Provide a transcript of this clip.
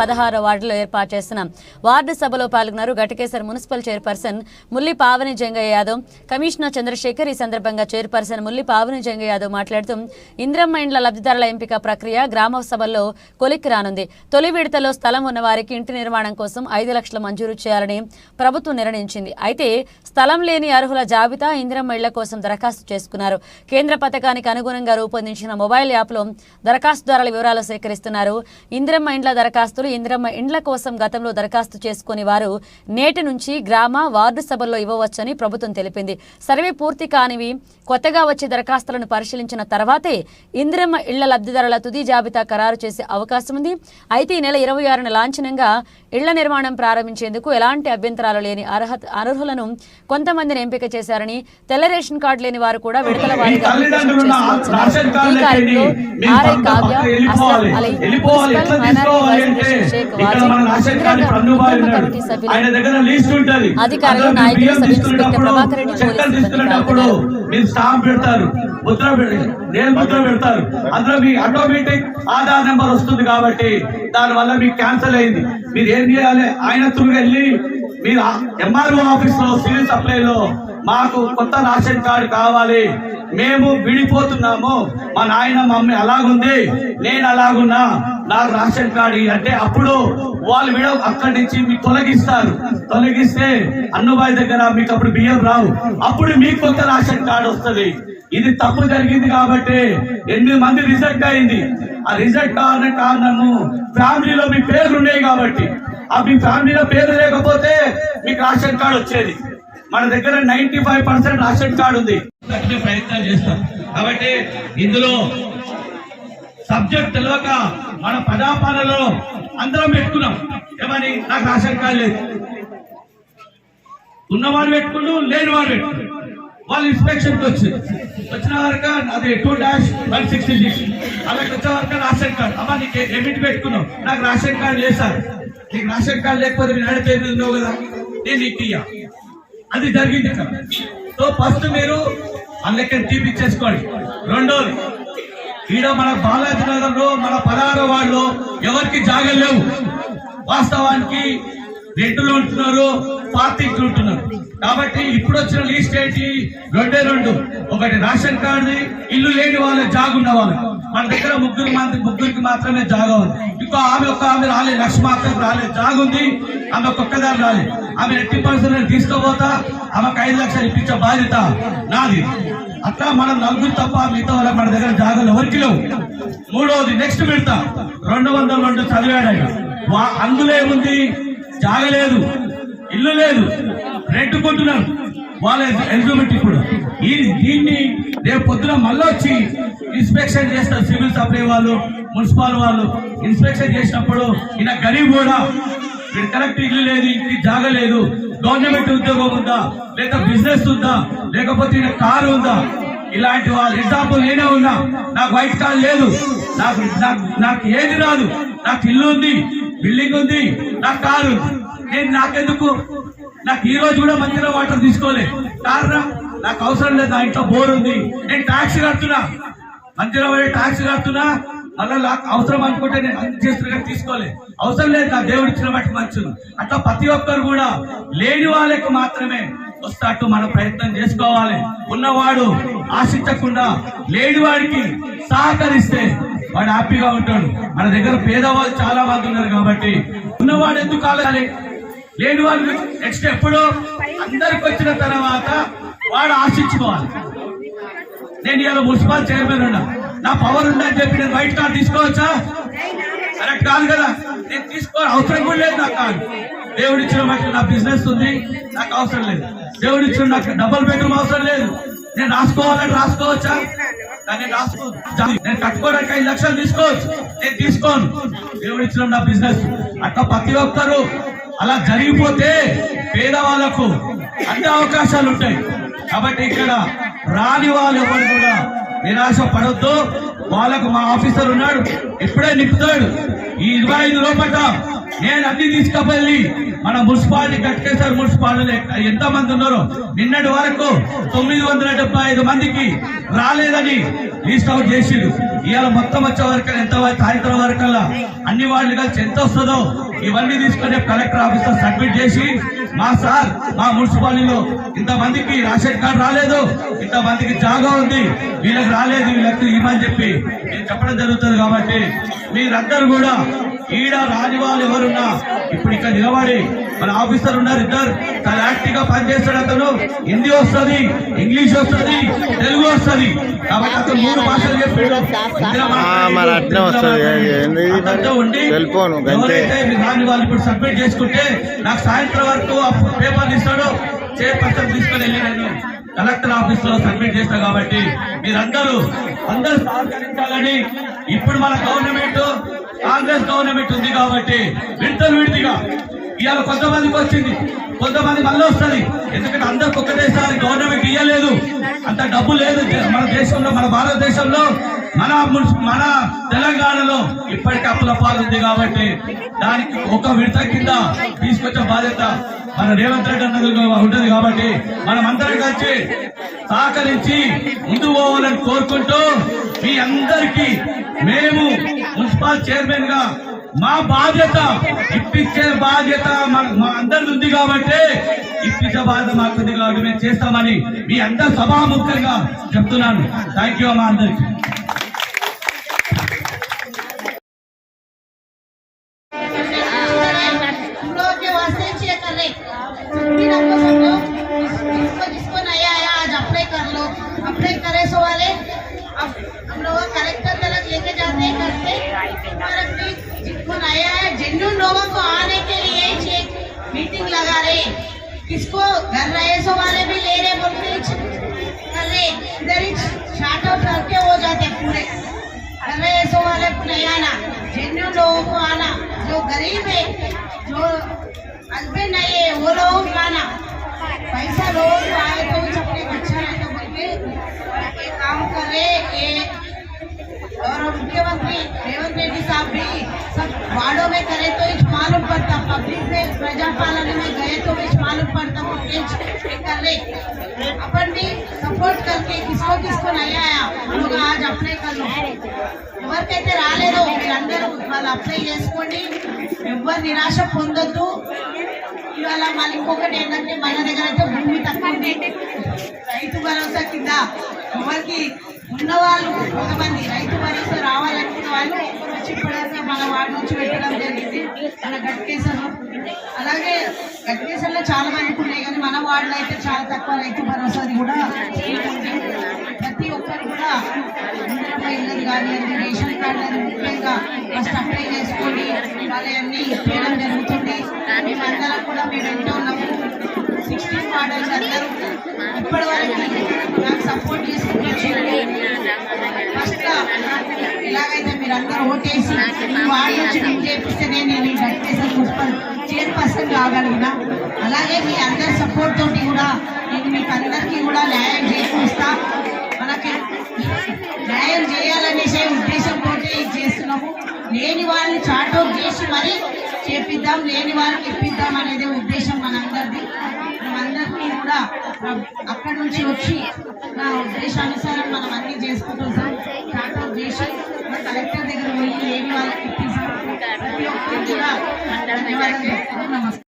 పదహారో వార్డులో ఏర్పాటు చేసిన వార్డు సభలో పాల్గొన్నారు Ghatakeshwar municipal chairperson Mulli Pavani Jangaiah Yadav commissioner Chandrashekar ఈ సందర్భంగా చైర్పర్సన్ ముల్లి పావని జంగయ్య యాదవ్ మాట్లాడుతూ ఇంద్రమ్మ ఇండ్ల లబ్ధిదారుల ఎంపిక ప్రక్రియ గ్రామ సభల్లో కొలిక్కి రానుంది. తొలి విడతలో స్థలం ఉన్న వారికి ఇంటి నిర్మాణం కోసం ఐదు లక్షలు మంజూరు చేయాలని ప్రభుత్వం నిర్ణయించింది. అయితే స్థలం లేని అర్హుల జాబితా ఇంద్రమ్మ ఇళ్ళ కోసం దరఖాస్తు చేసుకున్నారు. కేంద్ర పథకానికి అనుగుణంగా రూపొందించిన మొబైల్ యాప్లో దరఖాస్తుదారుల వివరాలు సేకరిస్తున్నారు. ఇంద్రమ్మ ఇండ్ల దరఖాస్తులు ఇందిరమ్మ ఇండ్ల కోసం గతంలో దరఖాస్తు చేసుకుని వారు నేటి నుంచి గ్రామ వార్డు సభల్లో ఇవ్వవచ్చని ప్రభుత్వం తెలిపింది సర్వే పూర్తి కానివి కొత్తగా వచ్చే దరఖాస్తులను పరిశీలించిన తర్వాతే ఇందిరమ్మ ఇళ్ళ లబ్ధిదారుల తుది జాబితా ఖరారు చేసే అవకాశం ఉంది అయితే ఈ నెల ఇరవై ఆరున లాంఛనంగా ఇళ్ళ నిర్మాణం ప్రారంభించేందుకు ఎలాంటి అభ్యంతరాలు లేని అర్హత అనర్హులను కొంతమందిని ఎంపిక చేశారని తెల్ల రేషన్ కార్డు లేని వారు కూడా విడతల మీ వారీగా. ఈ RI Kavya. Aslam Ali minority vice అధికారులు, నాయకులు, సబ్ ఇన్స్పెక్టర్ ప్రభాకర్ రెడ్డి మీరు స్టాంప్ పెడతారు. ముద్ర నేను ముద్ర పెడతారు. అందులో మీ ఆటోమేటిక్ ఆధార్ నెంబర్ వస్తుంది కాబట్టి దాని వల్ల మీకు క్యాన్సిల్ అయింది. మీరు ఏం చేయాలి? ఆయన త్రూ వెళ్ళి మీరు ఎంఆర్ఓ ఆఫీస్లో సివిల్ సప్లై లో మాకు కొత్త రేషన్ కార్డు కావాలి. మేము విడిపోతున్నాము. మా నాయన మమ్మీ అలాగుంది. నేను అలాగున్నా. నాకు రేషన్ కార్డు అంటే అప్పుడు వాళ్ళు విడ అక్కడి నుంచి మీకు తొలగిస్తారు. తొలగిస్తే అన్నబాయి దగ్గర మీకు అప్పుడు బియ్యం రావు. అప్పుడు మీకు కొత్త రేషన్ కార్డు వస్తుంది. ఇది తప్పు జరిగింది కాబట్టి ఎనిమిది మంది రిజెక్ట్ అయింది. ఆ రిజెక్ట్ కారణం కారణము ఫ్యామిలీలో మీ పేర్లు ఉన్నాయి కాబట్టి. ఆ మీ ఫ్యామిలీలో పేరు లేకపోతే మీకు రేషన్ కార్డు వచ్చేది. మన దగ్గర ninety five percent ration card ఉంది. ప్రయత్నం చేస్తాం. కాబట్టి ఇందులో సబ్జెక్ట్ తెలియక మన పదాపాలలో అందరం పెట్టుకున్నాం. ఏమని? నాకు రేషన్ కార్డు లేదు. ఉన్నవాడు పెట్టుకుంటూ లేని వాడు పెట్టుకుంటూ వాళ్ళు ఇన్స్పెక్షన్కి వచ్చింది వచ్చిన వరకు అది two dash one sixty six. అలాగే వచ్చే వరకు రేషన్ కార్డు. అమ్మా నీకు ఏమిటి పెట్టుకున్నావు? నాకు రేషన్ కార్డు లేదు సార్. నీకు రేషన్ కార్డు లేకపోతే నేను నడిపేది ఉన్నావు కదా? నేను నీకు అది జరిగింది ఇక్కడ. సో ఫస్ట్ మీరు అందుకే తీపిచ్చేసుకోండి రెండోది ఈడ మన బాలాజీ నగరంలో మన పదహారు వాళ్ళు ఎవరికి జాగలేవు. లేవు వాస్తవానికి రెండులో ఉంటున్నారు? పార్టీలు ఉంటున్నారు. కాబట్టి ఇప్పుడు వచ్చిన లీస్ట్ ఏంటి? రెండే రెండు. ఒకటి రేషన్ కార్డు ఇల్లు లేని వాళ్ళు జాగున్న వాళ్ళు. మన దగ్గర ముగ్గురు మంది ముగ్గురికి మాత్రమే జాగా ఉంది ఇంకో ఆమె ఒక్క ఆమె రాలేదు లక్ష మాత్రం రాలేదు జాగుంది ఆమె ఒక్కొక్కదారు రాలేదు ఆమె ఎట్టి పరిస్థితులను తీసుకోపోతా ఆమెకు ఐదు లక్షలు ఇప్పించే బాధ్యత నాది. అట్లా మనం నలుగురు తప్ప మిగతా వాళ్ళ మన దగ్గర జాగాలు ఎవరికి లేవు. మూడవది నెక్స్ట్ పెడతా రెండు వందల రెండు చదివాడు ఆయన వా- అందులో ఏముంది? జాగలేదు ఇల్లు లేదు రెంట్ కొంటున్నారు వాళ్ళ ఎలిజిబిలిటీ ఇప్పుడు. ఈ దీన్ని రేపు పొద్దున మళ్ళీ వచ్చి ఇన్స్పెక్షన్ చేస్తారు సివిల్ సప్లై వాళ్ళు మున్సిపల్ వాళ్ళు. ఇన్స్పెక్షన్ చేసినప్పుడు ఈయన గరీబ్ కూడా వీడు కరెక్ట్ ఇల్లు లేదు ఇంటికి జాగ లేదు. గవర్నమెంట్ ఉద్యోగం ఉందా? లేదా బిజినెస్ ఉందా? లేకపోతే ఈయన కారు ఉందా? ఇలాంటి వాళ్ళు ఎగ్జాంపుల్ నేనే ఉన్నా. నాకు వైట్ కార్ లేదు. నాకు నాకు- నాకు ఏది రాదు. నాకు ఇల్లు ఉంది. బిల్డింగ్ ఉంది నాకు కారు. నేను నాకెందుకు? నాకు ఈ రోజు కూడా మంచిగా వాటర్ తీసుకోలే. కారణం నాకు అవసరం లేదు నా ఇంట్లో బోర్ ఉంది. నేను ట్యాక్సీ కడుతున్నా. మంచిగా పోయి ట్యాక్సీ కడుతున్నా. మళ్ళీ నాకు అవసరం అనుకుంటే నేను అన్ని చేస్తున్నా తీసుకోలే. అవసరం లేదు నా దేవుడు ఇచ్చిన బట్టి మంచిది అట్లా ప్రతి ఒక్కరు కూడా లేని వాళ్ళకి మాత్రమే వస్తాటు మనం ప్రయత్నం చేసుకోవాలి. ఉన్నవాడు ఆశించకుండా లేని వాడికి సహకరిస్తే వాడు హ్యాపీగా ఉంటాడు. మన దగ్గర పేదవాళ్ళు చాలా మంది ఉన్నారు కాబట్టి ఉన్నవాడు ఎందుకు కాలాలి లేని వాళ్ళు నెక్స్ట్ ఎప్పుడో అందరికి వచ్చిన తర్వాత వాడు ఆశించుకోవాలి. నేను ఇలా మున్సిపల్ చైర్మన్ ఉన్నా. నా పవర్ ఉందని చెప్పి నేను వైట్ కార్డ్ తీసుకోవచ్చా? కరెక్ట్ కాదు కదా. నేను తీసుకో అవసరం కూడా లేదు నాకు కాదు. దేవుడిచ్చిన నా బిజినెస్ ఉంది. నాకు అవసరం లేదు. దేవుడిచ్చిన నాకు డబుల్ బెడ్రూమ్ అవసరం లేదు. నేను రాసుకోవాలని రాసుకోవచ్చా? నేను రాసుకో. నేను కట్టుకోవడానికి ఐదు లక్షలు తీసుకోవచ్చు. నేను తీసుకోను. దేవుడు ఇచ్చిన నా బిజినెస్. అట్లా ప్రతి ఒక్కరు అలా జరిగిపోతే పేదవాళ్ళకు అన్ని అవకాశాలు ఉంటాయి. కాబట్టి ఇక్కడ రాని వాళ్ళు ఎవరు కూడా నిరాశ పడొద్దు. వాళ్ళకు మా ఆఫీసర్ ఉన్నాడు. ఇప్పుడే నింపుతాడు. ఈ ఇరవై ఐదు లోపల నేను అన్ని తీసుకుపోయి మన మున్సిపాలిటీ గట్కేశ్వర మున్సిపాలిటీ ఎంత మంది ఉన్నారో నిన్నటి వరకు తొమ్మిది వందల డెబ్బై ఐదు మందికి రాలేదని లిస్ట్ అవుట్ చేసిండు. ఇవాళ మొత్తం వచ్చే వరకు ఎంత సాయంత్రం వరకల్లా అన్ని వాళ్ళు కలిసి ఎంత వస్తుందో ఇవన్నీ తీసుకొని కలెక్టర్ ఆఫీస్లో సబ్మిట్ చేసి మా సార్ మా మున్సిపాలిటీలో ఇంతమందికి రాషన్ రేషన్ కార్డు రాలేదు ఇంతమందికి జాగా ఉంది వీళ్ళకి రాలేదు వీళ్ళకి ఇవ్వని చెప్పి నేను చెప్పడం జరుగుతుంది కాబట్టి మీరందరూ కూడా ఈడ రాని వాళ్ళు ఎవరు ఎవరున్నా ఇప్పుడు ఇక్కడ నిలబడి మన ఆఫీసర్ ఉన్నారు ఇద్దరు చాలా యాక్టివ్గా పనిచేస్తాడు అతను. హిందీ వస్తుంది ఇంగ్లీష్ వస్తుంది తెలుగు వస్తుంది. కాబట్టి అతను మూడు భాషలు చెప్పాడు. Cell phone. ఎవరైతే రాని వాళ్ళు ఇప్పుడు సబ్మిట్ చేసుకుంటే నాకు సాయంత్రం వరకు ఆ పేపర్లు ఇస్తాడు. చైర్పర్సన్ తీసుకొని వెళ్ళి నేను కలెక్టర్ ఆఫీస్లో సబ్మిట్ చేస్తా కాబట్టి మీరందరూ అందరూ సహకరించాలని ఇప్పుడు మన గవర్నమెంట్ కాంగ్రెస్ గవర్నమెంట్ ఉంది కాబట్టి విడతలు విడిదిగా. ఇవాళ కొంతమందికి వచ్చింది. కొంతమంది మళ్ళీ వస్తుంది. ఎందుకంటే అందరికి ఒకటేసారి గవర్నమెంట్ ఇవ్వలేదు అంత డబ్బు లేదు మన దేశంలో మన భారతదేశంలో మన మన తెలంగాణలో ఇప్పటికీ అప్పుల పాలు ఉంది కాబట్టి దానికి ఒక విడత కింద తీసుకొచ్చే బాధ్యత మన రేవంత్ రెడ్డి అన్నది ఉంటుంది కాబట్టి మనం అందరం కలిసి సహకరించి ముందు పోవాలని కోరుకుంటూ మీ అందరికీ మేము మున్సిపల్ చైర్మన్గా మా బాధ్యత ఇప్పించే బాధ్యత మా అందరి ఉంది కాబట్టి ఇప్పించే బాధ్యత మాకు ఉంది కాబట్టి మేము చేస్తామని మీ అందరు సభాముఖంగా చెప్తున్నాను. థ్యాంక్ యూ మా అందరికి. किसको घर रहे सो वाले भी ले रहे बोलते कर रहे, इधर ही शार्ट करके हो जाते पूरे। कर रहे सो वाले को नहीं आना जेन्यून लोगों को आना, जो गरीब है, जो हस्बैंड नहीं है वो लोगों को आना। पैसा लोगों को आए तो अपने अच्छा रहता बोल के, ये काम कर रहे, ये और मुख्यमंत्री रेवंत रेड्डी साहब भी सब वार्डों में करे तो मालूम पड़ता, पब्लिक में प्रजा पड़ता पब्लिक ये कर रहे अपन भी सपोर्ट करके किसको किसको नहीं आया हम लोग आज अप्लाई कर लो ఎవరికైతే రాలేదో మీరందరూ వాళ్ళు అప్లై చేసుకోండి ఎవ్వరు నిరాశ పొందొద్దు ఇవాళ మళ్ళీ ఇంకొకటి ఏంటంటే మన దగ్గర అయితే భూమి తక్కువ ఉంది రైతు భరోసా కింద ఎవరికి ఉన్నవాళ్ళు కొంతమంది రైతు భరోసా రావాలనుకున్న వాళ్ళు వచ్చి ఇప్పటివరకు మన వాడి నుంచి పెట్టడం జరిగింది. మన గట్కేశ్వరం అలాగే గట్కేశ్వరంలో చాలా మంది ఉన్నాయి కానీ మన వార్డులో అయితే చాలా తక్కువ రైతు భరోసాది కూడా ప్రతి ఒక్కరు కూడా ఇళ్ళది కానివ్వండి రేషన్ కార్డు అని ముఖ్యంగా ఫస్ట్ అప్లై చేసుకొని వాళ్ళన్నీ ఇప్పించడం జరుగుతుంది. మేమందరం కూడా మేము ఎంతో ఉన్నాము సిక్స్టీన్ మోడల్స్ అందరూ ఇప్పటి వరకు నాకు సపోర్ట్ చేసుకుంటూ ఇలాగైతే మీరందరూ మీరు అందరూ ఓటేసి వాళ్ళు వార్డు నేను చేపిస్తేనే నేను ఈ గట్కేశ్వర చైర్పర్సన్ కాగలిగిన. అలాగే మీ అందరి సపోర్ట్ తోటి కూడా నేను మీకు అందరికీ కూడా న్యాయం చేకూరుస్తా మనకి న్యాయం చేయాలనేసే ఉద్దేశంతో ఇది చేస్తున్నాము. లేని వాళ్ళని చాటౌట్ చేసి మరి చేపిద్దాం లేని వాళ్ళకి ఇప్పిద్దాం అనేది ఉద్దేశం మనందరిది. మనమందరినీ కూడా అక్కడి నుంచి వచ్చి నా ఉద్దేశానుసారం మనం అన్ని చేసుకుంటాం సార్ చాటౌట్ చేసి మన కలెక్టర్ దగ్గర పోయి ఏమి వాళ్ళకి ఇప్పిస్తాం? ప్రతి ఒక్కరు కూడా నమస్కారం.